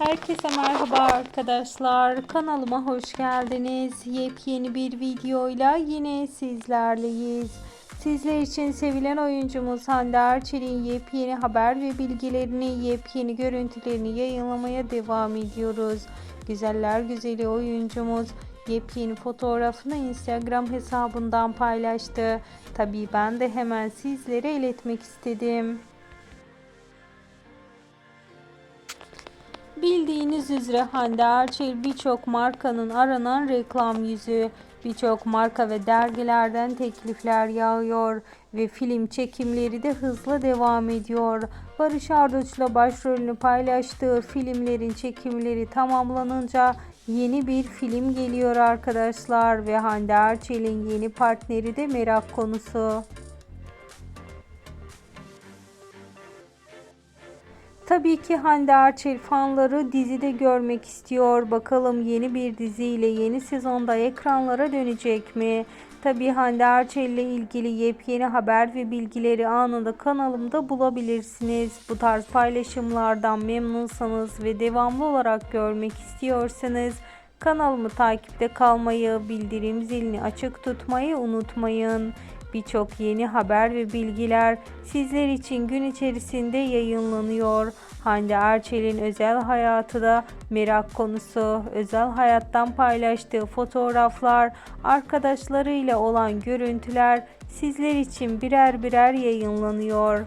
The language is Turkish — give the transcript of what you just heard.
Herkese merhaba arkadaşlar. Kanalıma hoş geldiniz. Yepyeni bir videoyla yine sizlerleyiz. Sizler için sevilen oyuncumuz Hande Erçel'in yepyeni haber ve bilgilerini, yepyeni görüntülerini yayınlamaya devam ediyoruz. Güzeller güzeli oyuncumuz yepyeni fotoğrafını Instagram hesabından paylaştı. Tabii ben de hemen sizlere iletmek istedim. Bildiğiniz üzere Hande Erçel birçok markanın aranan reklam yüzü. Birçok marka ve dergilerden teklifler yağıyor ve film çekimleri de hızla devam ediyor. Barış Arduç'la başrolünü paylaştığı filmlerin çekimleri tamamlanınca yeni bir film geliyor arkadaşlar ve Hande Erçel'in yeni partneri de merak konusu. Tabii ki Hande Erçel fanları dizide görmek istiyor. Bakalım yeni bir diziyle yeni sezonda ekranlara dönecek mi? Tabii Hande Erçel ile ilgili yepyeni haber ve bilgileri anında kanalımda bulabilirsiniz. Bu tarz paylaşımlardan memnunsanız ve devamlı olarak görmek istiyorsanız kanalımı takipte kalmayı, bildirim zilini açık tutmayı unutmayın. Birçok yeni haber ve bilgiler sizler için gün içerisinde yayınlanıyor. Hande Erçel'in özel hayatı da merak konusu. Özel hayattan paylaştığı fotoğraflar, arkadaşlarıyla olan görüntüler sizler için birer birer yayınlanıyor.